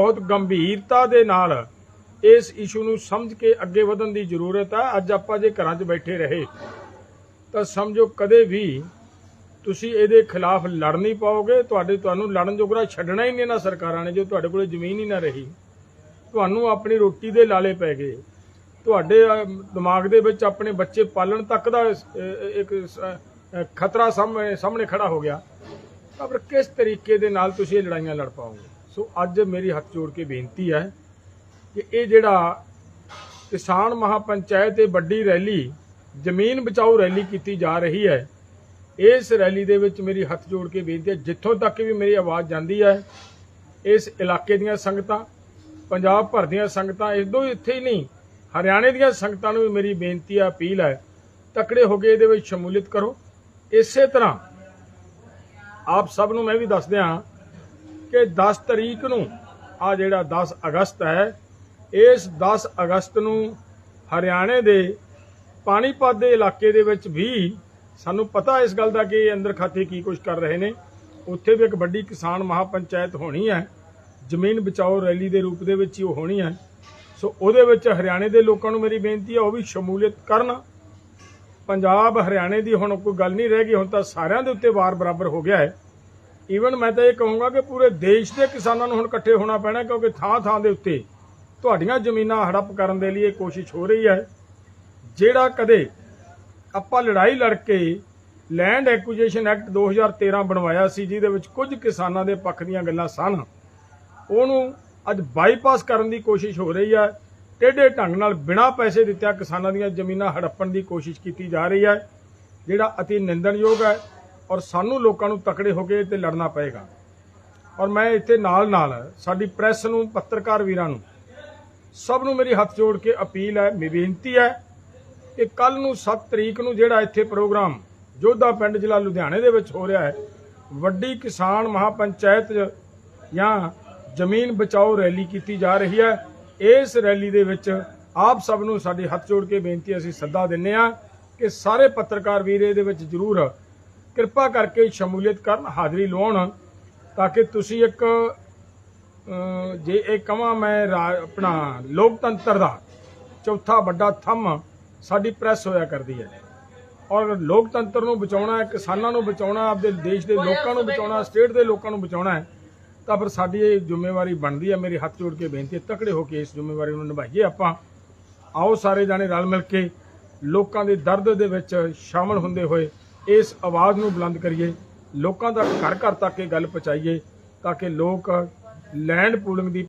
ਬਹੁਤ ਗੰਭੀਰਤਾ ਦੇ ਨਾਲ ਇਸ ਇਸ਼ੂ ਨੂੰ ਸਮਝ ਕੇ ਅੱਗੇ ਵਧਣ ਦੀ ਜ਼ਰੂਰਤ ਹੈ। ਅੱਜ ਆਪਾਂ ਜੇ ਘਰਾਂ 'ਚ ਬੈਠੇ ਰਹੇ, ਤਾਂ ਸਮਝੋ ਕਦੇ ਵੀ ਤੁਸੀਂ ਇਹਦੇ ਖਿਲਾਫ ਲੜ ਨਹੀਂ ਪਾਓਗੇ। ਤੁਹਾਡੇ, ਤੁਹਾਨੂੰ ਲੜਨ ਜੋਗਰਾ ਛੱਡਣਾ ਹੀ ਨਹੀਂ ਨਾ ਸਰਕਾਰਾਂ ਨੇ, ਜੋ ਤੁਹਾਡੇ ਕੋਲੇ ਜ਼ਮੀਨ ਹੀ ਨਾ ਰਹੀ। ਤੁਹਾਨੂੰ ਆਪਣੀ ਰੋਟੀ ਦੇ ਲਾਲੇ ਪੈ ਗਏ। ਤੁਹਾਡੇ ਦਿਮਾਗ ਦੇ ਵਿੱਚ ਆਪਣੇ ਬੱਚੇ ਪਾਲਣ ਤੱਕ ਦਾ ਇੱਕ ਖਤਰਾ ਸਾਹਮਣੇ ਸਾਹਮਣੇ ਖੜਾ ਹੋ ਗਿਆ। ਪਰ ਕਿਸ ਤਰੀਕੇ ਦੇ ਨਾਲ ਤੁਸੀਂ ਇਹ ਲੜਾਈਆਂ ਲੜ ਪਾਓਗੇ? ਸੋ ਅੱਜ ਮੇਰੀ ਹੱਥ ਜੋੜ ਕੇ ਬੇਨਤੀ ਹੈ ਕਿ ਇਹ ਜਿਹੜਾ ਕਿਸਾਨ ਮਹਾਪੰਚਾਇਤ ਇਹ ਵੱਡੀ ਰੈਲੀ, ਜ਼ਮੀਨ ਬਚਾਓ ਰੈਲੀ ਕੀਤੀ ਜਾ ਰਹੀ ਹੈ, ਇਸ ਰੈਲੀ ਦੇ ਵਿੱਚ ਮੇਰੀ ਹੱਥ ਜੋੜ ਕੇ ਬੇਨਤੀ ਹੈ, ਜਿੱਥੋਂ ਤੱਕ ਵੀ ਮੇਰੀ ਆਵਾਜ਼ ਜਾਂਦੀ ਹੈ, ਇਸ ਇਲਾਕੇ ਦੀਆਂ ਸੰਗਤਾਂ, ਪੰਜਾਬ ਭਰ ਦੀਆਂ ਸੰਗਤਾਂ, ਇਦੋਂ ਇੱਥੇ ਹੀ ਨਹੀਂ, ਹਰਿਆਣੇ ਦੀਆਂ ਸੰਗਤਾਂ ਨੂੰ ਵੀ ਮੇਰੀ ਬੇਨਤੀ ਹੈ, ਅਪੀਲ ਹੈ, ਤਕੜੇ ਹੋ ਕੇ ਇਹਦੇ ਵਿੱਚ ਸ਼ਮੂਲੀਅਤ ਕਰੋ। ਇਸੇ ਤਰ੍ਹਾਂ ਆਪ ਸਭ ਨੂੰ ਮੈਂ ਵੀ ਦੱਸ ਦਿਆਂ ਕਿ 10 ਤਰੀਕ ਨੂੰ ਆ ਜਿਹੜਾ 10 ਅਗਸਤ ਹੈ, ਇਸ 10 ਅਗਸਤ ਨੂੰ ਹਰਿਆਣੇ ਦੇ ਪਾਣੀਪਤ ਦੇ ਇਲਾਕੇ ਦੇ ਵਿੱਚ ਵੀ ਸਾਨੂੰ ਪਤਾ ਇਸ ਗੱਲ ਦਾ ਕਿ ਇਹ ਅੰਦਰ ਖਾਤੇ ਕੀ ਕੁਝ ਕਰ ਰਹੇ ਨੇ। ਉੱਥੇ ਵੀ ਇੱਕ ਵੱਡੀ ਕਿਸਾਨ ਮਹਾਪੰਚਾਇਤ ਹੋਣੀ ਹੈ। ਜ਼ਮੀਨ ਬਚਾਓ ਰੈਲੀ ਦੇ ਰੂਪ ਦੇ ਵਿੱਚ ਹੀ ਉਹ ਹੋਣੀ ਹੈ। ਸੋ ਉਹਦੇ ਵਿੱਚ ਹਰਿਆਣੇ ਦੇ ਲੋਕਾਂ ਨੂੰ ਮੇਰੀ ਬੇਨਤੀ ਹੈ, ਉਹ ਵੀ ਸ਼ਮੂਲੀਅਤ ਕਰਨ। ਪੰਜਾਬ ਹਰਿਆਣੇ ਦੀ ਹੁਣ ਕੋਈ ਗੱਲ ਨਹੀਂ ਰਹਿ ਗਈ, ਹੁਣ ਤਾਂ ਸਾਰਿਆਂ ਦੇ ਉੱਤੇ ਵਾਰ ਬਰਾਬਰ ਹੋ ਗਿਆ ਹੈ। ਈਵਨ ਮੈਂ ਤਾਂ ਇਹ ਕਹੂੰਗਾ ਕਿ ਪੂਰੇ ਦੇਸ਼ ਦੇ ਕਿਸਾਨਾਂ ਨੂੰ ਹੁਣ ਇਕੱਠੇ ਹੋਣਾ ਪੈਣਾ ਕਿਉਂਕਿ ਥਾਂ ਥਾਂ ਦੇ ਉੱਤੇ ਤੁਹਾਡੀਆਂ ਜ਼ਮੀਨਾਂ ਹੜੱਪ ਕਰਨ ਦੇ ਲਈ ਇਹ ਕੋਸ਼ਿਸ਼ ਹੋ ਰਹੀ ਹੈ। ਜਿਹੜਾ ਕਦੇ ਆਪਾਂ ਲੜਾਈ ਲੜ ਕੇ ਲੈਂਡ ਐਕੁਜੀਸ਼ਨ ਐਕਟ 2013 ਬਣਵਾਇਆ ਸੀ, ਜਿਹਦੇ ਵਿੱਚ ਕੁਝ ਕਿਸਾਨਾਂ ਦੇ ਪੱਖ ਦੀਆਂ ਗੱਲਾਂ ਸਨ, ਉਹਨੂੰ ਅੱਜ ਬਾਈਪਾਸ ਕਰਨ ਦੀ ਕੋਸ਼ਿਸ਼ ਹੋ ਰਹੀ ਹੈ। ਟੇਢੇ ਢੰਗ ਨਾਲ ਬਿਨਾਂ ਪੈਸੇ ਦਿੱਤਿਆਂ ਕਿਸਾਨਾਂ ਦੀਆਂ ਜ਼ਮੀਨਾਂ ਹੜੱਪਣ ਦੀ ਕੋਸ਼ਿਸ਼ ਕੀਤੀ ਜਾ ਰਹੀ ਹੈ, ਜਿਹੜਾ ਅਤੀ ਨਿੰਦਣਯੋਗ ਹੈ। ਔਰ ਸਾਨੂੰ ਲੋਕਾਂ ਨੂੰ ਤਕੜੇ ਹੋ ਕੇ ਇਹ ਤੇ ਲੜਨਾ ਪਏਗਾ। ਔਰ ਮੈਂ ਇੱਥੇ ਨਾਲ ਨਾਲ ਸਾਡੀ ਪ੍ਰੈਸ ਨੂੰ, ਪੱਤਰਕਾਰ ਵੀਰਾਂ ਨੂੰ ਸਭ ਨੂੰ ਮੇਰੀ ਹੱਥ ਜੋੜ ਕੇ ਅਪੀਲ ਹੈ, ਮੇਰੀ ਬੇਨਤੀ ਹੈ ਕਿ ਕੱਲ ਨੂੰ 7 ਤਰੀਕ ਨੂੰ ਜਿਹੜਾ ਇੱਥੇ ਪ੍ਰੋਗਰਾਮ ਜੋਧਾ ਪਿੰਡ ਜ਼ਿਲ੍ਹਾ ਲੁਧਿਆਣੇ ਦੇ ਵਿੱਚ ਹੋ ਰਿਹਾ ਹੈ, ਵੱਡੀ ਕਿਸਾਨ ਮਹਾਪੰਚਾਇਤ ਜਾਂ ਜ਼ਮੀਨ ਬਚਾਓ ਰੈਲੀ ਕੀਤੀ ਜਾ ਰਹੀ ਹੈ। ਇਸ ਰੈਲੀ ਦੇ ਵਿੱਚ ਆਪ ਸਭ ਨੂੰ ਸਾਡੀ ਹੱਥ ਜੋੜ ਕੇ ਬੇਨਤੀ ਅਸੀਂ ਸੱਦਾ ਦਿੰਨੇ ਆ ਕਿ ਸਾਰੇ ਪੱਤਰਕਾਰ ਵੀਰ ਇਹਦੇ ਵਿੱਚ ਜ਼ਰੂਰ ਕਿਰਪਾ ਕਰਕੇ ਸ਼ਮੂਲੀਅਤ ਕਰਨ ਹਾਜ਼ਰੀ ਲਵਾਉਣ ਤਾਂ ਕਿ ਤੁਸੀਂ ਇੱਕ ਜੇ ਇਹ ਕਵਾਂ ਮੈਂ ਆਪਣਾ ਲੋਕਤੰਤਰ ਦਾ ਚੌਥਾ ਵੱਡਾ ਥੰਮ ਸਾਡੀ ਪ੍ਰੈਸ ਹੋਇਆ ਕਰਦੀ ਹੈ। ਔਰ ਲੋਕਤੰਤਰ ਨੂੰ ਬਚਾਉਣਾ ਹੈ ਕਿਸਾਨਾਂ ਨੂੰ ਬਚਾਉਣਾ ਆਪਦੇ ਦੇਸ਼ ਦੇ ਲੋਕਾਂ ਨੂੰ ਬਚਾਉਣਾ ਸਟੇਟ ਦੇ ਲੋਕਾਂ ਨੂੰ ਬਚਾਉਣਾ ਹੈ ਤਾਂ ਫਿਰ ਸਾਡੀ ਇਹ ਜ਼ਿੰਮੇਵਾਰੀ ਬਣਦੀ ਹੈ। ਮੇਰੀ ਹੱਥ ਜੋੜ ਕੇ ਬੇਨਤੀ ਹੈ ਤਕੜੇ ਹੋ ਕੇ ਇਸ ਜ਼ਿੰਮੇਵਾਰੀ ਨੂੰ ਨਿਭਾਈਏ ਆਪਾਂ। ਆਓ ਸਾਰੇ ਜਾਣੇ ਰਲ ਮਿਲ ਕੇ ਲੋਕਾਂ ਦੇ ਦਰਦ ਦੇ ਵਿੱਚ ਸ਼ਾਮਲ ਹੁੰਦੇ ਹੋਏ ਇਸ ਆਵਾਜ਼ ਨੂੰ ਬੁਲੰਦ ਕਰੀਏ, ਲੋਕਾਂ ਤੱਕ ਘਰ ਘਰ ਤੱਕ ਇਹ ਗੱਲ ਪਹੁੰਚਾਈਏ, ਤਾਂ ਕਿ ਲੋਕ ਲੈਂਡ ਪੂਲਿੰਗ ਦੀ